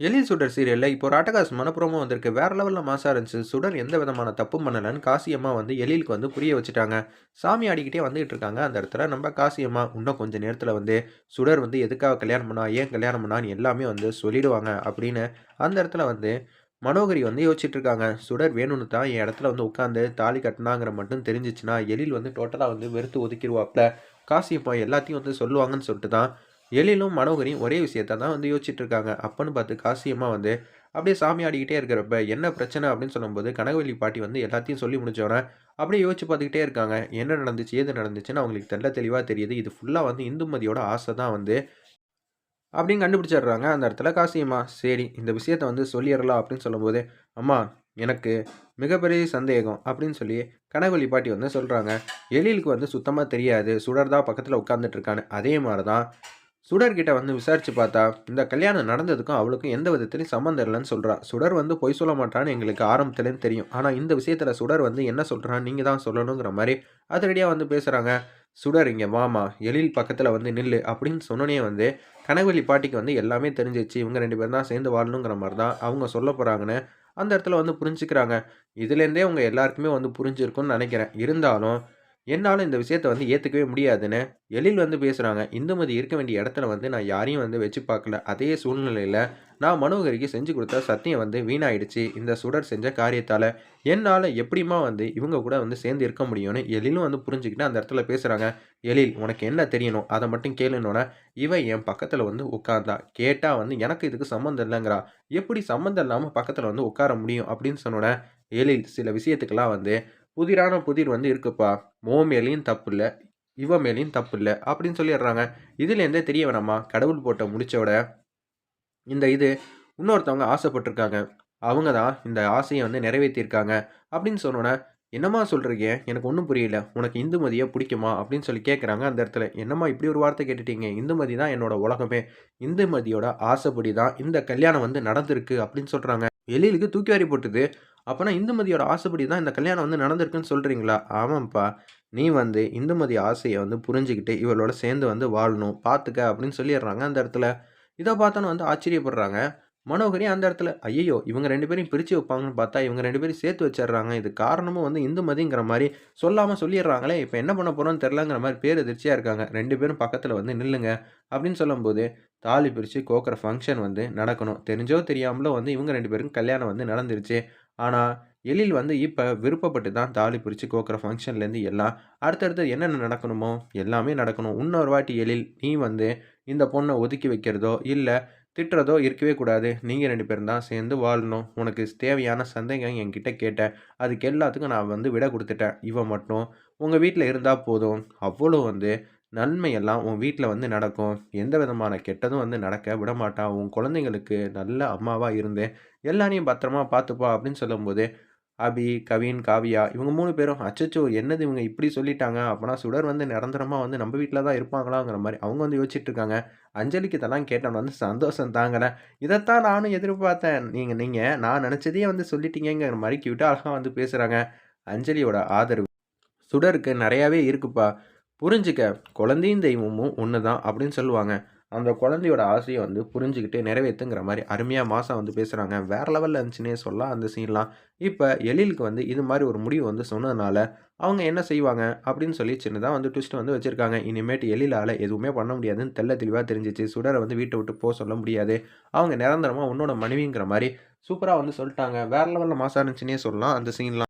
எழில் சுடர் சீரியலில் இப்போ ஒரு அட்டகாசமான ப்ரோமோ வந்திருக்கு. வேற லெவலில் மாசாக இருந்துச்சு. சுடர் எந்த விதமான தப்பும் பண்ணலன்னு காசியம்மா வந்து எழிலுக்கு வந்து புரிய வச்சுட்டாங்க. சாமி ஆடிக்கிட்டே வந்துகிட்டு இருக்காங்க. அந்த இடத்துல நம்ம காசியம்மா இன்னும் கொஞ்சம் நேரத்தில் வந்து சுடர் வந்து எதுக்காக கல்யாணம் பண்ணா ஏன் கல்யாணம் பண்ணான்னு எல்லாமே வந்து சொல்லிடுவாங்க அப்படின்னு அந்த இடத்துல வந்து மனோகரி வந்து யோசிச்சுட்டு இருக்காங்க. சுடர் வேணும்னு தான் என் இடத்துல வந்து உட்காந்து தாலி கட்டினாங்கிற மட்டும் தெரிஞ்சிச்சுன்னா எழில் வந்து டோட்டலாக வந்து வெறுத்து ஒதுக்கிடுவாப்ல. காசியம்மா எல்லாத்தையும் வந்து சொல்லுவாங்கன்னு சொல்லிட்டு தான் எழிலும் மனோகரியும் ஒரே விஷயத்த தான் வந்து யோசிச்சுட்டு இருக்காங்க அப்பன்னு பார்த்து காசியம்மா வந்து அப்படியே சாமி ஆடிக்கிட்டே இருக்கிறப்ப என்ன பிரச்சனை? அப்படின்னு சொல்லும்போது கனகவல்லி பாட்டி வந்து எல்லாத்தையும் சொல்லி முடிச்சோன்னே அப்படியே யோசிச்சு பார்த்துக்கிட்டே இருக்காங்க. என்ன நடந்துச்சு? ஏது நடந்துச்சுன்னு அவங்களுக்கு தெல்ல தெளிவாக தெரியுது. இது ஃபுல்லாக வந்து இந்துமதியோட ஆசை தான் வந்து. அப்படின்னு கண்டுபிடிச்சிடுறாங்க அந்த இடத்துல காசியம்மா சரி இந்த விஷயத்த வந்து சொல்லிடலாம். அப்படின்னு சொல்லும்போது அம்மா எனக்கு மிகப்பெரிய சந்தேகம். அப்படின்னு சொல்லி கனகவல்லி பாட்டி வந்து சொல்கிறாங்க எழிலுக்கு வந்து சுத்தமாக தெரியாது. சுடர் தான் பக்கத்தில் உட்காந்துட்டு இருக்கான்னு அதே மாதிரி தான் சுடர்கிட்ட வந்து விசாரிச்சு பார்த்தா இந்த கல்யாணம் நடந்ததுக்கும் அவளுக்கும் எந்த விதத்துலையும் சம்மந்தம் இல்லைன்னு சொல்கிறா சுடர் வந்து பொய் சொல்ல மாட்டான்னு எங்களுக்கு ஆரம்பத்துலேருந்து தெரியும். ஆனால் இந்த விஷயத்தில் சுடர் வந்து என்ன சொல்கிறான்னு நீங்கள் தான் சொல்லணுங்கிற மாதிரி அதிரடியாக வந்து பேசுகிறாங்க சுடர் இங்கே வாமா எழில் பக்கத்தில் வந்து நில்லு அப்படின்னு சொன்னோன்னே வந்து கனகவல்லி பாட்டிக்கு வந்து எல்லாமே தெரிஞ்சிச்சு இவங்க ரெண்டு பேரும் தான் சேர்ந்து வாழணுங்கிற மாதிரி தான் அவங்க சொல்ல போகிறாங்கன்னு அந்த இடத்துல வந்து புரிஞ்சுக்கிறாங்க. இதுலேருந்தே அவங்க எல்லாருக்குமே வந்து புரிஞ்சிருக்கும்னு நினைக்கிறேன். இருந்தாலும் என்னால் இந்த விஷயத்தை வந்து ஏற்றுக்கவே முடியாதுன்னு எழில் வந்து பேசுகிறாங்க இந்துமதி இருக்க வேண்டிய இடத்துல வந்து நான் யாரையும் வந்து வச்சு பார்க்கல. அதே சூழ்நிலையில் நான் மனோகரிக்கு செஞ்சு கொடுத்த சத்தியம் வந்து வீணாயிடுச்சு. இந்த சுடர் செஞ்ச காரியத்தால் என்னால் எப்படிமா வந்து இவங்க கூட வந்து சேர்ந்து இருக்க முடியும்னு எழிலும் வந்து புரிஞ்சுக்கிட்டு அந்த இடத்துல பேசுகிறாங்க எழில் உனக்கு என்ன தெரியணும்? அதை மட்டும் கேளுனோன்னா இவன் என் பக்கத்தில் வந்து உட்காந்தா கேட்டால் வந்து எனக்கு இதுக்கு சம்மந்தம் இல்லைங்கிறா. எப்படி சம்மந்தம் இல்லாமல் பக்கத்தில் வந்து உட்கார முடியும் அப்படின்னு சொன்னோன்னே எழில் சில விஷயத்துக்கெல்லாம் வந்து புதிரான புதிர் வந்து இருக்குப்பா. மோ மேலேயும் தப்பு இல்லை இவ மேலேயும் தப்பு இல்லை அப்படின்னு சொல்லிடுறாங்க. இதுலேருந்தே தெரிய வேணாமா? கடவுள் போட்ட முடிச்சோட. இந்த இது இன்னொருத்தவங்க ஆசைப்பட்டிருக்காங்க. அவங்க தான் இந்த ஆசையை வந்து நிறைவேற்றியிருக்காங்க அப்படின்னு சொன்னோன்னே என்னம்மா சொல்கிறீங்க எனக்கு ஒன்றும் புரியல. உனக்கு இந்துமதியை பிடிக்குமா? அப்படின்னு சொல்லி கேட்குறாங்க அந்த இடத்துல. என்னம்மா இப்படி ஒரு வார்த்தை கேட்டுட்டீங்க? இந்துமதி தான் என்னோட உலகமே. இந்துமதியோட ஆசைப்படி தான் இந்த கல்யாணம் வந்து நடந்திருக்கு அப்படின்னு சொல்கிறாங்க எழிலுக்கு தூக்கி வாரி போட்டுது. அப்போனா இந்துமதியோட ஆசைப்படி தான் இந்த கல்யாணம் வந்து நடந்திருக்குன்னு சொல்கிறீங்களா ஆமாம்ப்பா. நீ வந்து இந்துமதி ஆசையை வந்து புரிஞ்சுக்கிட்டு இவளோட சேர்ந்து வந்து வாழணும் பார்த்துக்க அப்படின்னு சொல்லிடுறாங்க அந்த இடத்துல. இதை பார்த்தோன்னு வந்து ஆச்சரியப்படுறாங்க. மனோகரி அந்த இடத்துல ஐயோ இவங்க ரெண்டு பேரையும் பிரித்து வைப்பாங்கன்னு பார்த்தா இவங்க ரெண்டு பேரும் சேர்த்து வச்சிடுறாங்க. இது காரணமும் வந்து இந்துமதிங்கிற மாதிரி சொல்லாமல் சொல்லிடுறாங்களே இப்போ என்ன பண்ண போகிறோன்னு தெரிலங்கிற மாதிரி பேர் எதிர்ச்சியாக இருக்காங்க. ரெண்டு பேரும் பக்கத்தில் வந்து நில்லுங்க அப்படின்னு சொல்லும்போது தாலி பிரித்து கோக்கிற ஃபங்க்ஷன் வந்து நடக்கணும். தெரிஞ்சோ தெரியாமலோ வந்து இவங்க ரெண்டு பேருக்கும் கல்யாணம் வந்து நடந்துருச்சு. ஆனால் எழில் வந்து இப்போ விருப்பப்பட்டு தான் தாலி பிரித்து கோக்கிற ஃபங்க்ஷன்லேருந்து எல்லாம் அடுத்தடுத்து என்னென்ன நடக்கணுமோ எல்லாமே நடக்கணும். இன்னொரு வாட்டி எழில் நீ வந்து இந்த பொண்ணை ஒதுக்கி வைக்கிறதோ இல்லை திட்டுறதோ இருக்கவே கூடாது. நீங்கள் ரெண்டு பேரும் தான் சேர்ந்து வாழணும். உனக்கு தேவையான சந்தேகம் என்கிட்ட கேட்டேன் அதுக்கு எல்லாத்துக்கும் நான் வந்து விட கொடுத்துட்டேன். இவன் மட்டும் உங்கள் வீட்டில் இருந்தால் போதும். அவ்வளோ வந்து நன்மையெல்லாம் உன் வீட்டில் வந்து நடக்கும். எந்த விதமான கெட்டதும் வந்து நடக்க விடமாட்டா. உன் குழந்தைங்களுக்கு நல்ல அம்மாவாக இருந்து எல்லாரையும் பத்திரமா பார்த்துப்பா அப்படின்னு சொல்லும்போது அபி கவின் காவியா இவங்க மூணு பேரும் அச்சச்சோ என்னது இவங்க இப்படி சொல்லிட்டாங்க? அப்போனா சுடர் வந்து நிரந்தரமாக வந்து நம்ம வீட்டில் தான் இருப்பாங்களாங்கிற மாதிரி அவங்க வந்து யோசிச்சுட்டு இருக்காங்க. அஞ்சலிக்கு இதெல்லாம் கேட்டவன் வந்து சந்தோஷம் தாங்கலை. இதைத்தான் நானும் எதிர்பார்த்தேன். நீங்கள் நீங்கள் நான் நினச்சதையே வந்து சொல்லிட்டீங்கிற மாதிரி கியூட்டாக அழகாக வந்து பேசுகிறாங்க அஞ்சலியோட ஆதரவு. சுடருக்கு நிறையாவே இருக்குப்பா. புரிஞ்சுக்க. குழந்தையும் தெய்வமும் ஒன்று தான் அப்படின்னு சொல்லுவாங்க. அந்த குழந்தையோட ஆசையை வந்து புரிஞ்சுக்கிட்டு நிறைவேற்றுங்கிற மாதிரி அருமையாக மாதம் வந்து பேசுகிறாங்க வேறு லெவலில் இருந்துச்சுன்னே சொல்லலாம் அந்த சீன்லாம் இப்போ எழிலுக்கு வந்து இது மாதிரி ஒரு முடிவு வந்து சொன்னதுனால அவங்க என்ன செய்வாங்க அப்படின்னு சொல்லி சின்னதாக வந்து ட்விஸ்ட் வந்து வச்சுருக்காங்க. இனிமேட்டு எழிலால் எதுவுமே பண்ண முடியாதுன்னு தெல்ல தெளிவாக தெரிஞ்சிச்சு. சுடரை வந்து வீட்டை விட்டு போக சொல்ல முடியாது. அவங்க நிரந்தரமாக உன்னோட மனைவிங்கிற மாதிரி சூப்பராக வந்து சொல்லிட்டாங்க. வேறு லெவலில் மாசாக இருந்துச்சுன்னே சொல்லலாம் அந்த சீன்லாம்